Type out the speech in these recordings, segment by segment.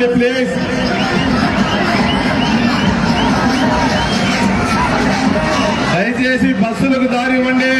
in the place. దయచేసి బస్సులకు దారి ఇవ్వండి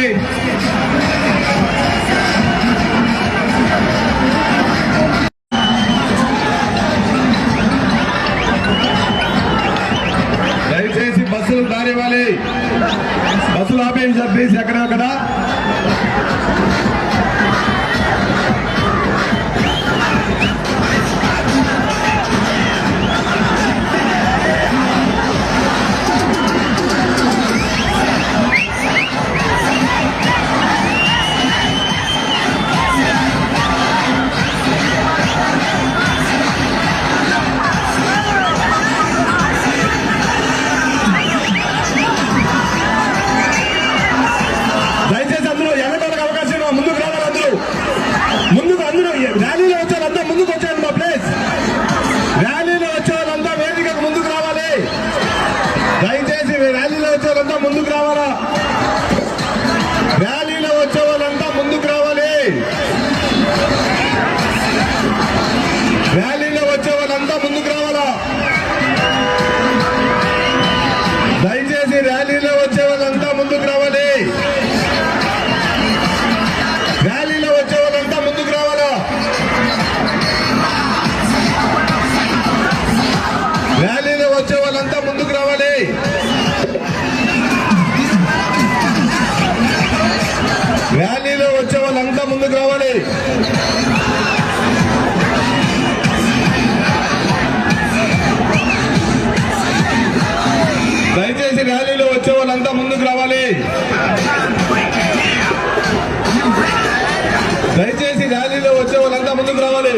ముందుకు రావాలి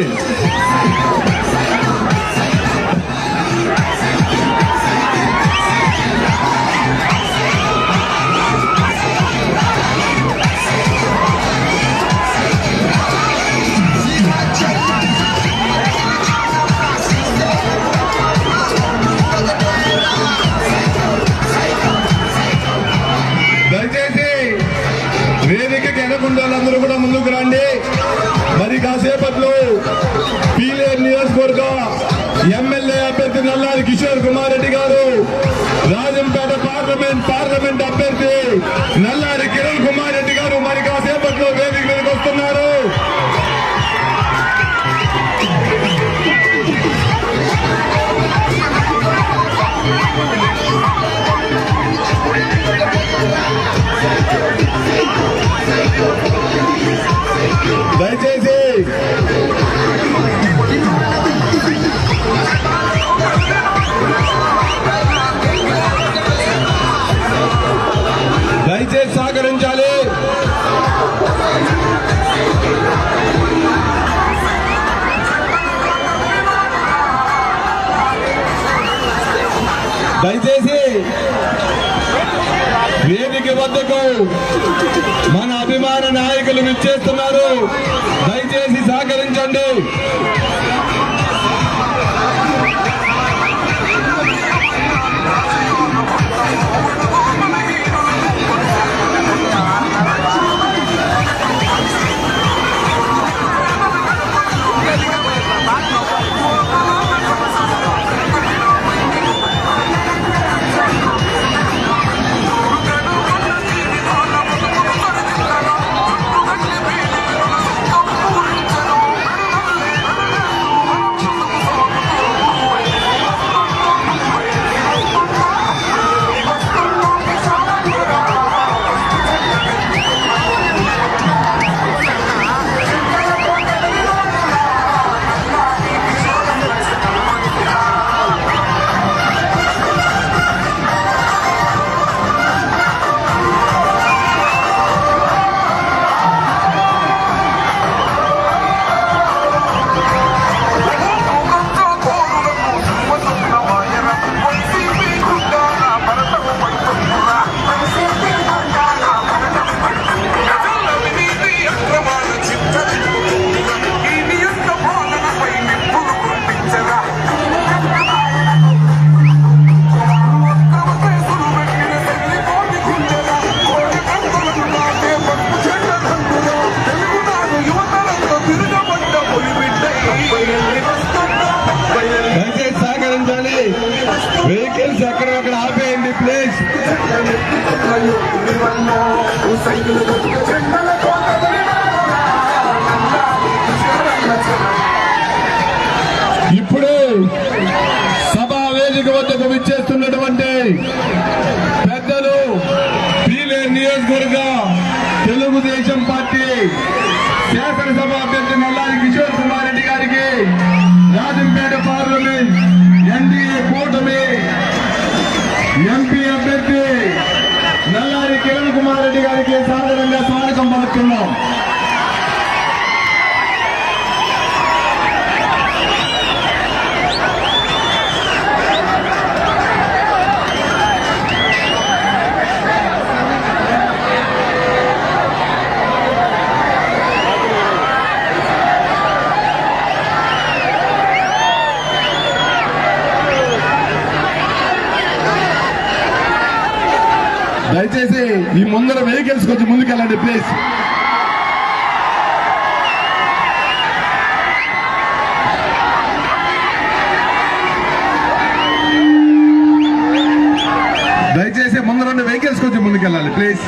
వేదికకి ఎనకుండా అందరూ కూడా ముందుకు రా. దయచేసి వేదిక వద్దకు మన అభిమాన నాయకులు విచ్చేస్తున్నారు. దయచేసి సహకరించండి. కుమార్ రెడ్డి గారికి వెహికల్స్ ప్లీజ్ దయచేసి ముందర రెండు వెహికల్స్ కొంచెం ముందుకెళ్ళాలి ప్లీజ్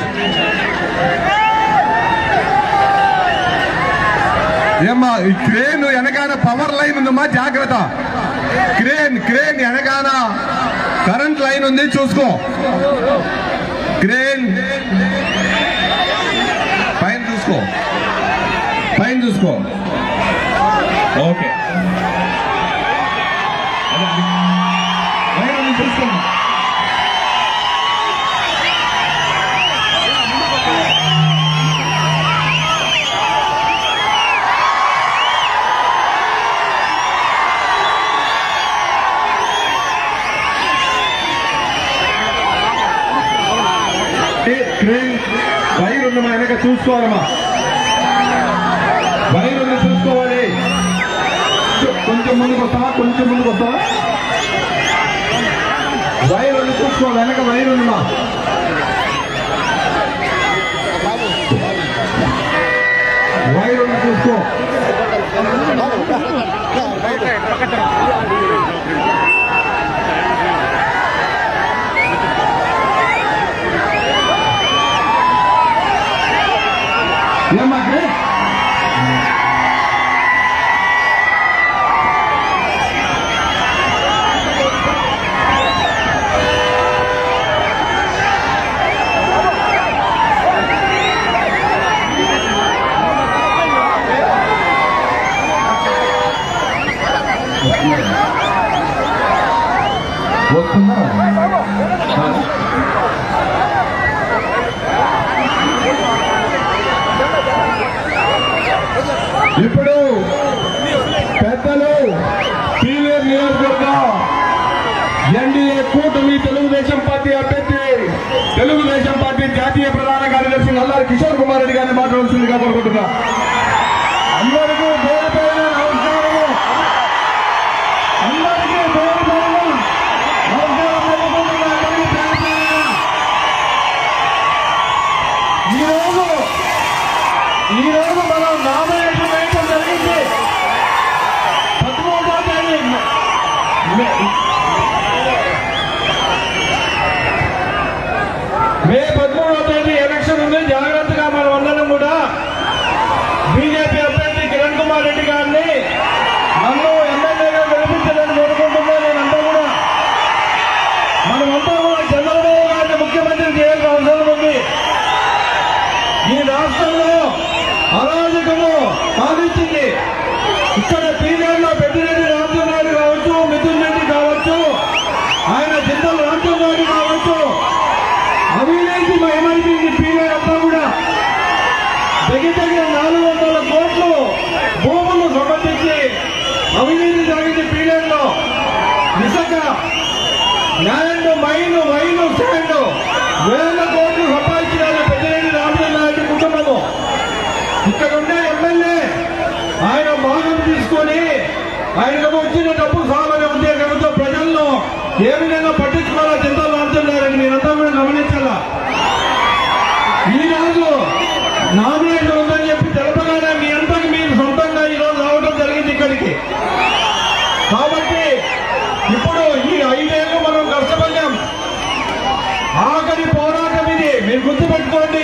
ఏమ్మా ఈ క్రేన్ వెనకాల పవర్ లైన్ ఉందమ్మా జాగ్రత్త. క్రేన్ క్రేన్ వెనకాల కరెంట్ లైన్ ఉంది చూసుకో. క్రేన్ చూసుకో పైన చూసుకో ఓకే వైర్ ఉందమ్మా వెనక చూసుకోవాలమ్మా వైర్ ఉంది చూసుకోవాలి కొంచెం- కొంచెం ముందుకు వస్తావా కొంచెం ముందుకు వస్తావా వైర్ ఉంది చూసుకోవాలి వెనక వైర్ ఉందమ్మా వైర్ ఉంది చూసుకో ఏమ్మా క్రేన్ వస్తుందా కూటమి తెలుగుదేశం పార్టీ అభ్యర్థి తెలుగుదేశం పార్టీ జాతీయ ప్రధాన కార్యదర్శి నల్లారి కిషోర్ కుమార్ రెడ్డి గారిని మాట్లాడాల్సిందిగా కోరుకుంటున్నా. వైన్ స్టాండ్ వేల కోట్లు పెద్దలేని రామచంద్ర నాయుడు కుటుంబము. ఇక్కడ ఉండే ఎమ్మెల్యే ఆయన భాగం తీసుకొని ఆయనకు వచ్చిన డబ్బు సామాన్య ఉద్యోగంతో ప్రజలను ఏ విధంగా పట్టించుకోవాలో చింతలు రామచంద్రారెడ్డి మీరంతా కూడా గమనించాలా? ఈరోజు నామినేషన్ గుర్తుపెట్టుకోండి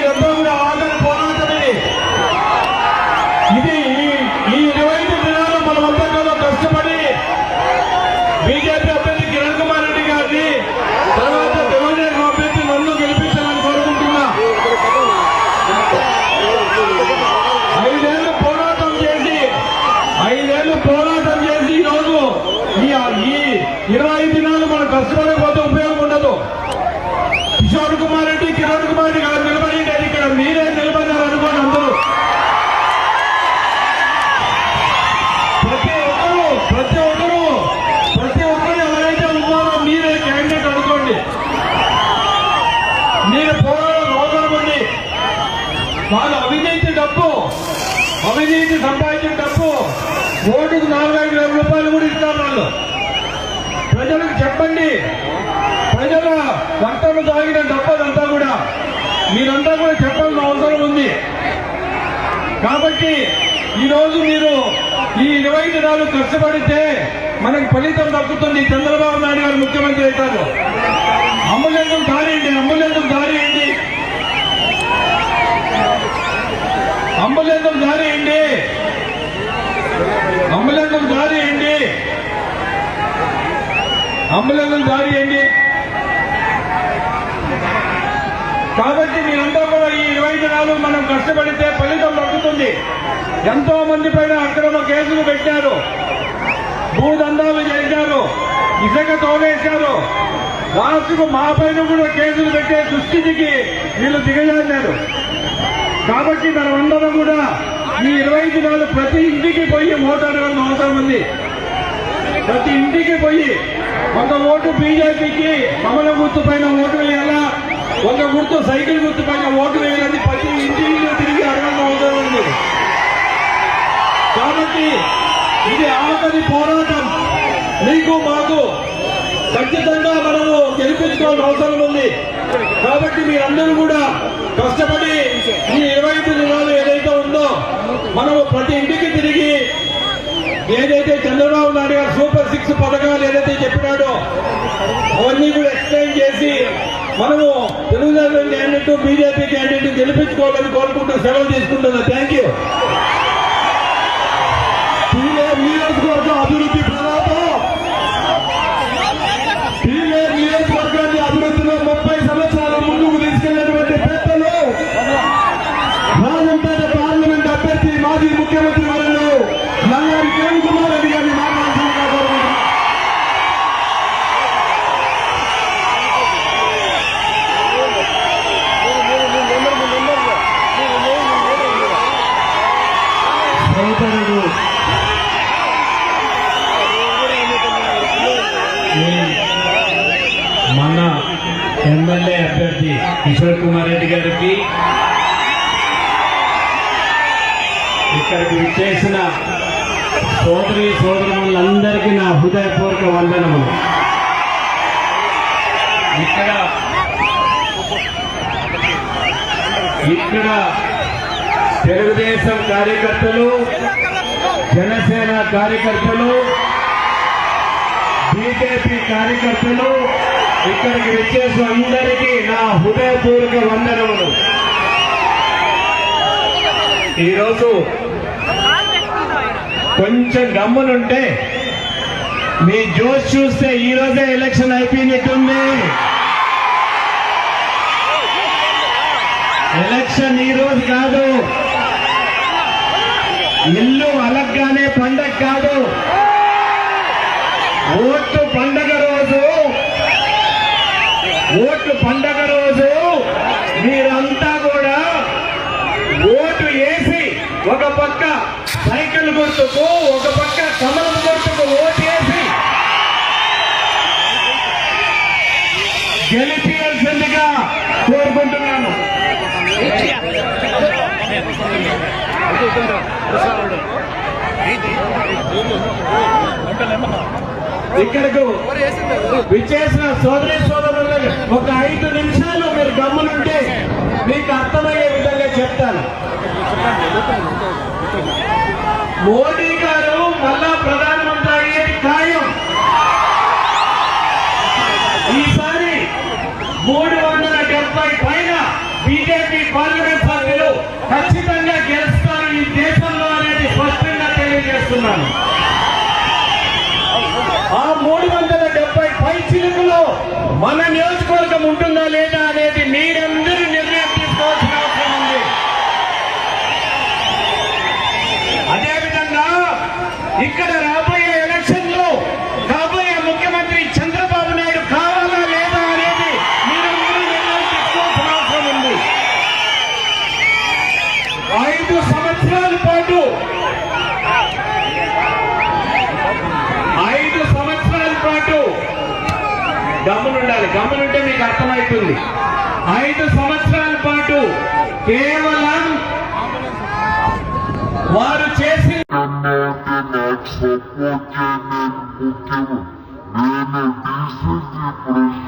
మీరు పోరాటం అవసరం ఉంది వాళ్ళు అవినీతి డబ్బు అవినీతి సంపాదించిన డబ్బు ఓటుకు నాలుగైదు వేల రూపాయలు కూడా ఇస్తారు వాళ్ళు. ప్రజలకు చెప్పండి. ప్రజల వంటలు తాగిన డబ్బు అదంతా కూడా. మీరంతా కూడా చెప్పాల్సిన అవసరం ఉంది. కాబట్టి ఈరోజు మీరు ఈ ఇరవై దినాలు కష్టపడితే మనకు ఫలితం దక్కుతుంది. చంద్రబాబు నాయుడు గారు ముఖ్యమంత్రి అవుతారు. అమ్ములేందుకు దారి ఏంటి దారేయండి. దారి దారేయండి. అమ్ములేందుకు దారేయండి. ఏంటి దారేయండి. దారి ఏంటి కాబట్టి మీరంతా కూడా ఈ ఇరవై దినాలు మనం కష్టపడితే ఫలితం దక్కుతుంది. ఎంతో మంది పైన అక్రమ కేసులు పెట్టారు. భూదందాలు చేశారు. ఇసుక తోలేశారు. లాస్ట్కు మా పైన కూడా కేసులు పెట్టే దుస్థితికి వీళ్ళు దిగజారినారు. కాబట్టి మనమందరం కూడా ఈ ఇరవై దినాలు ప్రతి ఇంటికి పోయి ఓటు అడగాల్సిన అవసరం ఉంది. ప్రతి ఇంటికి పోయి ఒక ఓటు బీజేపీకి కమల గుర్తు పైన ఓటు వేయాలా? ఒక గుర్తు సైకిల్ గుర్తు పైన ఓటు వేయాలని ప్రతి ఇంటికి తిరిగి అడగడం అవసరం ఉంది. కాబట్టి ఇది ఆఖరి పోరాటం. మీకు మాకు ఖచ్చితంగా మనము గెలిపించుకోవాల్సిన అవసరం ఉంది. కాబట్టి మీరందరూ కూడా కష్టపడి ఈ ఇరవై ఐదు దినాలు ఏదైతే ఉందో మనము ప్రతి ఇంటికి తిరిగి ఏదైతే చంద్రబాబు నాయుడు గారు సూపర్ సిక్స్ పథకాలు ఏదైతే చెప్పినాడో అవన్నీ కూడా ఎక్స్ప్లెయిన్ చేసి మనము తెలుగుదేశం క్యాండిడేట్ బీజేపీ క్యాండిడేట్ గెలిపించుకోవాలని కోరుకుంటూ సెలవు తీసుకుంటున్నా. థ్యాంక్ యూ అభివృద్ధి ఇక్కడికి చేసిన సోదరి సోదరులందరికీ నా హృదయపూర్వక వందనములు. ఇక్కడ ఇక్కడ తెలుగుదేశం కార్యకర్తలు జనసేన కార్యకర్తలు బీజేపీ కార్యకర్తలు ఇక్కడికి వచ్చేసిన అందరికీ నా హృదయపూర్వక వందనములు. ఈరోజు కొంచెం గమ్మునుంటే మీ జోష్ చూస్తే ఈ రోజే ఎలక్షన్ అయిపోయినట్టుంది. ఎలక్షన్ ఈ రోజు కాదు. ఇల్లు అలగ్గానే పండగ కాదు. ఓట్లు పండగ రోజు. ఓట్లు పండగ రోజు. మీరంతా కూడా ఓటు వేసి ఒక పక్క గుర్తుకు ఒక పక్క కమలం గుర్తుకు ఓటేసి. వేసి గెలిపించాల్సిందిగా కోరుకుంటున్నాను. ఇక్కడకు విచ్చేసిన సోదరి సోదరులు ఒక ఐదు నిమిషాలు మీరు గమ్మునుంటే మీకు అర్థమయ్యే విధంగా చెప్తాను. మోడీ గారు మళ్ళా ప్రధానమంత్రి అయ్యేది ఖాయం. ఈసారి మూడు వందల డెబ్బై పైన బీజేపీ పార్లమెంట్ సభ్యులు ఖచ్చితంగా గెలుస్తారు ఈ దేశంలో అనేది స్పష్టంగా తెలియజేస్తున్నాను. ఆ మూడు వందల డెబ్బై పై చిలుకులో మన నియోజకవర్గం ఉంటుందా లేదా అనేది మీరన్న ఇక్కడ రాబోయే ఎలక్షన్లో రాబోయే ముఖ్యమంత్రి చంద్రబాబు నాయుడు కావాలా లేదా అనేది మీరందరూ నిర్ణయం అవసరం ఉంది. ఐదు సంవత్సరాల పాటు ఐదు సంవత్సరాల పాటు గమనుండాలి గమనుంటే మీకు అర్థమవుతుంది ఐదు సంవత్సరాల పాటు కేవలం వారు చేసిన Sopo tiene mucho, viene, dice, y